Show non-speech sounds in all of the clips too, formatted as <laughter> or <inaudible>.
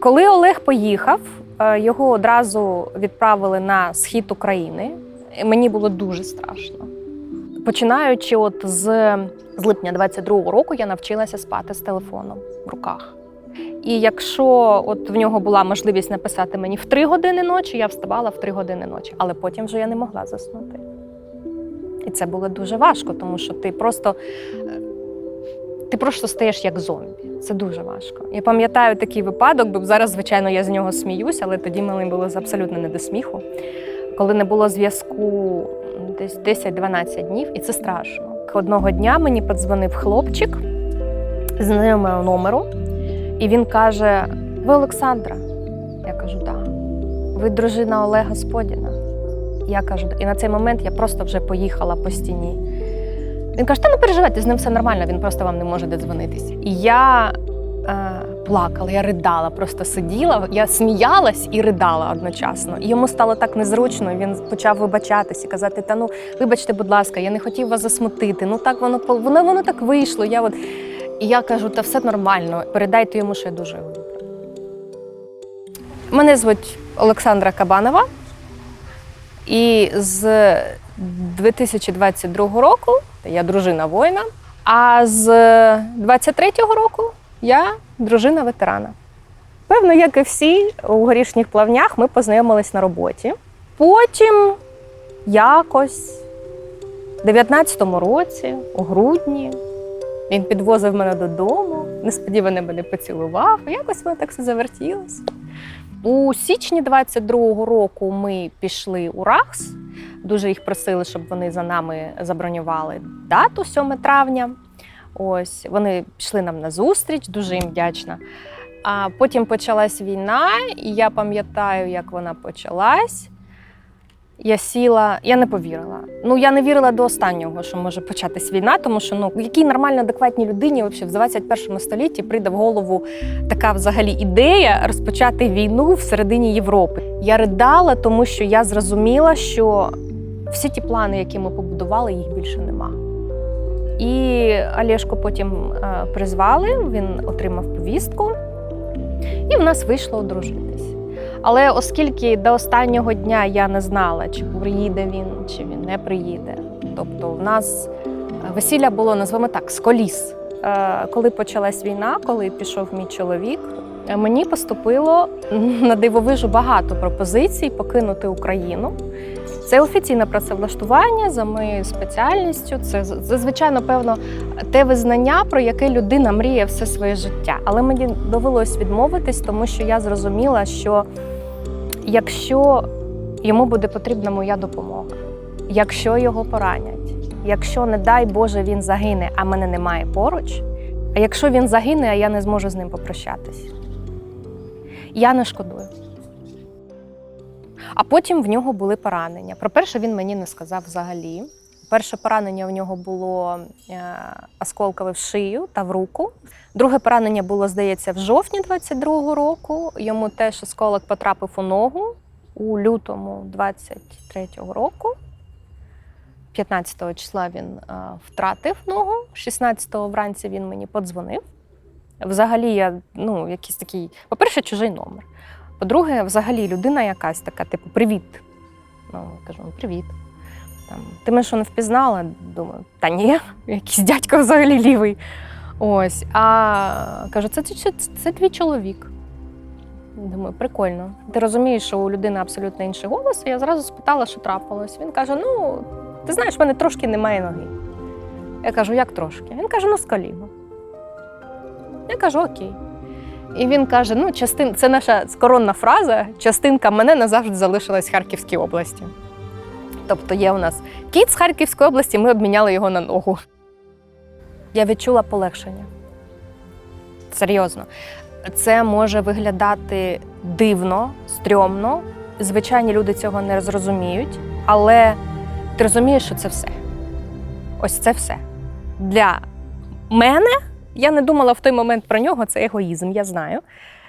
Коли Олег поїхав, е, його одразу відправили на схід України. Мені було дуже страшно. Починаючи от з, з липня 22-го року, я навчилася спати з телефоном в руках. І якщо от в нього була можливість написати мені в 3 години ночі, я вставала в 3 години ночі, але потім вже я не могла заснути. І це було дуже важко, тому що ти просто, е, ти просто стаєш як зомбі. Це дуже важко. Я пам'ятаю такий випадок, бо зараз, звичайно, я з нього сміюся, але тоді мені було абсолютно не до сміху. Коли не було зв'язку десь 10-12 днів, і це страшно. Одного дня мені подзвонив хлопчик з знайомого номеру, і він каже: Ви Олександра? Я кажу, так. Да. Ви дружина Олега Сподіна? Я кажу, і на цей момент я просто вже поїхала по стіні. Він каже, та не переживайте, з ним все нормально, він просто вам не може додзвонитись. І я е, плакала, я ридала, просто сиділа, я сміялась і ридала одночасно. І йому стало так незручно. Він почав вибачатись і казати: Та ну, вибачте, будь ласка, я не хотів вас засмутити. Ну так воно воно, воно так вийшло. Я от... І я кажу, та все нормально, передайте йому, що я дуже. Мене звуть Олександра Кабанова. І з 2022 року я дружина воїна, а з 23-го року я дружина ветерана. Певно, як і всі у горішніх плавнях ми познайомились на роботі. Потім якось в 19-му році, у грудні, він підвозив мене додому, несподівано мене поцілував, якось воно так все завертілося. У січні 22-го року ми пішли у РАХС. Дуже їх просили, щоб вони за нами забронювали дату 7 травня. Ось вони пішли нам на зустріч, дуже їм вдячна. А потім почалась війна, і я пам'ятаю, як вона почалась. Я сіла, я не повірила. Ну я не вірила до останнього, що може початись війна, тому що ну якій нормально адекватній людині взагалі в 21 столітті прийде в голову така взагалі ідея розпочати війну всередині Європи. Я ридала, тому що я зрозуміла, що всі ті плани, які ми побудували, їх більше нема. І Олешко потім е, призвали, він отримав повістку, і в нас вийшло одружитись. Але оскільки до останнього дня я не знала, чи приїде він, чи він не приїде. Тобто, в нас весілля було, назвемо так, з коліс. Е, Коли почалась війна, коли пішов мій чоловік, е, мені поступило на дивовижу багато пропозицій покинути Україну. Це офіційне працевлаштування за моєю спеціальністю. Це це, звичайно, певно, те визнання, про яке людина мріє все своє життя. Але мені довелось відмовитись, тому що я зрозуміла, що якщо йому буде потрібна моя допомога, якщо його поранять, якщо, не дай Боже, він загине, а мене немає поруч, а якщо він загине, а я не зможу з ним попрощатись, я не шкодую. А потім в нього були поранення. Про перше він мені не сказав взагалі. Перше поранення в нього було е, осколкове в шию та в руку. Друге поранення було, здається, в жовтні 22-го року. Йому теж осколок потрапив у ногу у лютому 23-го року. 15 числа він е, втратив ногу, 16-го вранці він мені подзвонив. Взагалі, я ну, якийсь такий, по-перше, чужий номер. По-друге, взагалі людина якась така, типу, привіт. Ну, кажу, ну, привіт. Там, Ти мене що не впізнала? Думаю, та ні, <laughs> якийсь дядько взагалі лівий. Ось. А кажу, це, це, це, це твій чоловік. Думаю, прикольно. Ти розумієш, що у людини абсолютно інший голос. І я зразу спитала, що трапилось. Він каже: Ну, ти знаєш, в мене трошки немає ноги. Я кажу, як трошки? Він каже, ну з коліна. Я кажу, окей. І він каже: ну, частин... це наша коронна фраза, частинка мене назавжди залишилась в Харківській області. Тобто є у нас кіт з Харківської області, ми обміняли його на ногу. Я відчула полегшення. Серйозно. Це може виглядати дивно, стрьомно. Звичайні люди цього не зрозуміють, але ти розумієш, що це все. Ось це все. Для мене я не думала в той момент про нього, це егоїзм, я знаю.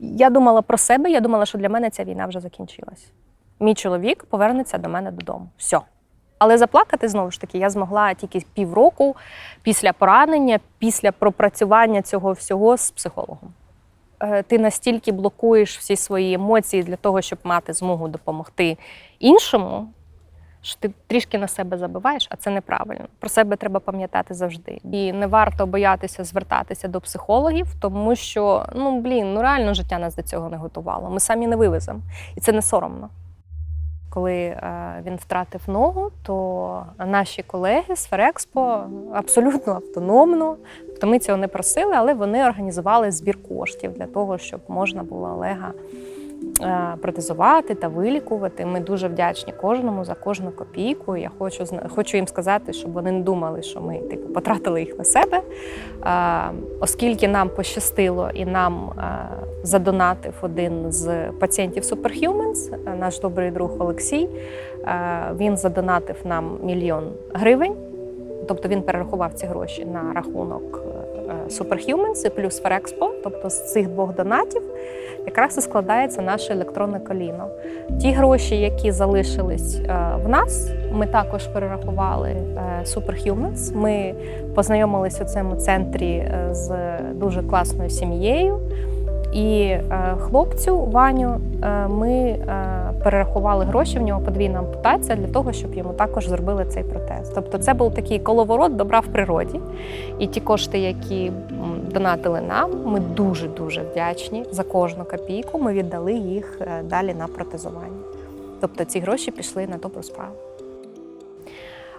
Я думала про себе, я думала, що для мене ця війна вже закінчилась. Мій чоловік повернеться до мене додому. Все. Але заплакати знову ж таки я змогла тільки півроку після поранення, після пропрацювання цього всього з психологом. е, ти настільки блокуєш всі свої емоції для того, щоб мати змогу допомогти іншому, що ти трішки на себе забиваєш, а це неправильно. Про себе треба пам'ятати завжди. І не варто боятися звертатися до психологів, тому що ну блін, ну реально життя нас до цього не готувало. Ми самі не вивеземо, і це не соромно. Коли е, він втратив ногу, то наші колеги з Ферекспо абсолютно автономно, тобто ми цього не просили, але вони організували збір коштів для того, щоб можна було Олега протезувати та вилікувати. Ми дуже вдячні кожному за кожну копійку. Я хочу хочу їм сказати, щоб вони не думали, що ми типу потратили їх на себе. Е, Оскільки нам пощастило і нам е, задонатив один з пацієнтів Superhumans, е, наш добрий друг Олексій. Е, Він задонатив нам мільйон гривень. Тобто він перерахував ці гроші на рахунок е, Superhumans і плюс Ферекспо. Тобто з цих двох донатів якраз і складається наше електронне коліно. Ті гроші, які залишились е, в нас, ми також перерахували е, Superhumans. Ми познайомилися у цьому центрі е, з дуже класною сім'єю. І е, хлопцю Ваню е, ми е, перерахували гроші, в нього подвійна ампутація для того, щоб йому також зробили цей протез. Тобто це був такий коловорот добра в природі. І ті кошти, які донатили нам, ми дуже дуже вдячні за кожну копійку. Ми віддали їх далі на протезування. Тобто ці гроші пішли на добру справу.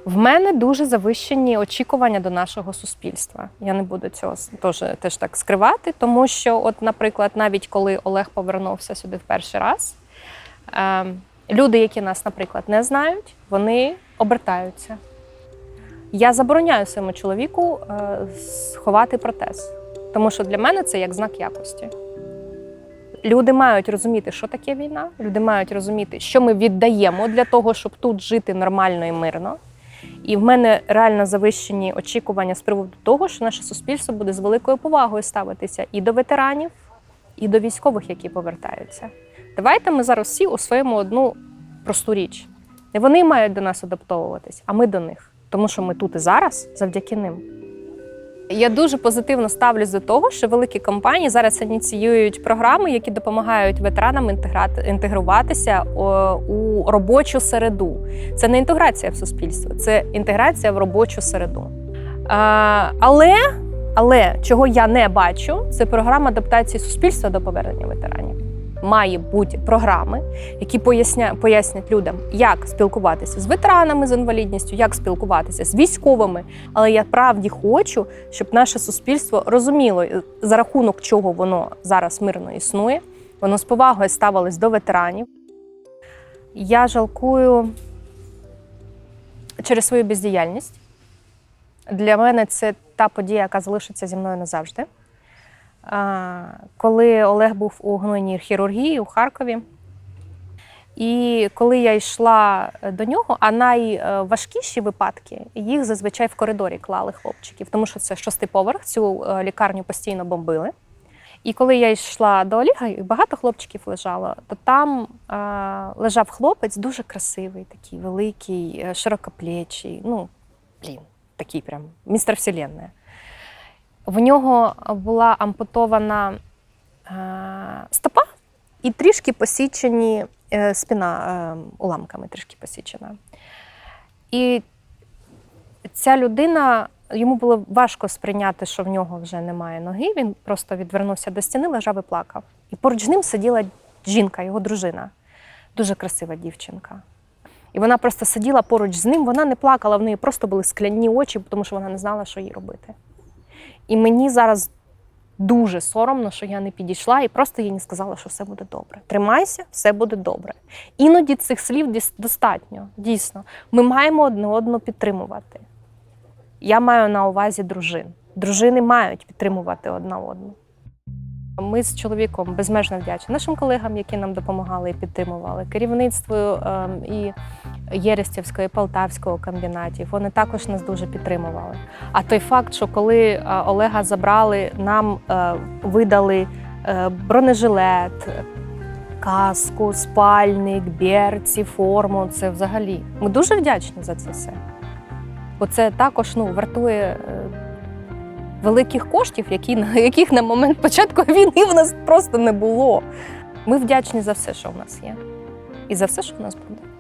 В мене дуже завищені очікування до нашого суспільства. Я не буду цього теж, теж так скривати, тому що, от, наприклад, навіть коли Олег повернувся сюди в перший раз, е, люди, які нас, наприклад, не знають, вони обертаються. Я забороняю своєму чоловіку е, сховати протез, тому що для мене це як знак якості. Люди мають розуміти, що таке війна. Люди мають розуміти, що ми віддаємо для того, щоб тут жити нормально і мирно. І в мене реально завищені очікування з приводу того, що наше суспільство буде з великою повагою ставитися і до ветеранів, і до військових, які повертаються. Давайте ми зараз всі усвоїмо одну просту річ. Не вони мають до нас адаптовуватись, а ми до них, тому що ми тут і зараз завдяки ним. Я дуже позитивно ставлюсь до того, що великі компанії зараз ініціюють програми, які допомагають ветеранам інтегруватися у робочу середу. Це не інтеграція в суспільство, це інтеграція в робочу середу. Але, але чого я не бачу, це програма адаптації суспільства до повернення ветеранів. Має бути програми, які поясня, пояснять людям, як спілкуватися з ветеранами з інвалідністю, як спілкуватися з військовими. Але я правді хочу, щоб наше суспільство розуміло, за рахунок чого воно зараз мирно існує, воно з повагою ставилось до ветеранів. Я жалкую через свою бездіяльність. Для мене це та подія, яка залишиться зі мною назавжди. Коли Олег був у гнойній хірургії у Харкові, і коли я йшла до нього, а найважкіші випадки їх зазвичай в коридорі клали хлопчиків, тому що це шостий поверх, цю е, лікарню постійно бомбили. І коли я йшла до Оліга, і багато хлопчиків лежало, то там е, лежав хлопець дуже красивий, такий великий, е, широкоплечий. Ну, блін, такий прям містер Вселенная. В нього була ампутована е, стопа і трішки посічені е, спина е, уламками, трішки посічена. І ця людина, йому було важко сприйняти, що в нього вже немає ноги. Він просто відвернувся до стіни, лежав і плакав. І поруч з ним сиділа жінка, його дружина, дуже красива дівчинка. І вона просто сиділа поруч з ним, вона не плакала, в неї просто були скляні очі, тому що вона не знала, що їй робити. І мені зараз дуже соромно, що я не підійшла і просто їй не сказала, що все буде добре. Тримайся, все буде добре. Іноді цих слів достатньо, дійсно. Ми маємо одне одну підтримувати. Я маю на увазі дружин. Дружини мають підтримувати одна одну. Ми з чоловіком безмежно вдячні нашим колегам, які нам допомагали і підтримували, керівництву ем, і Єрестівського, і Полтавського комбінатів. Вони також нас дуже підтримували. А той факт, що коли е, Олега забрали, нам е, видали е, бронежилет, каску, спальник, берці, форму. Це взагалі. Ми дуже вдячні за це все. Бо це також ну, вартує великих коштів, які, <laughs> яких на момент початку <laughs> війни в нас просто не було. Ми вдячні за все, що в нас є, і за все, що в нас буде.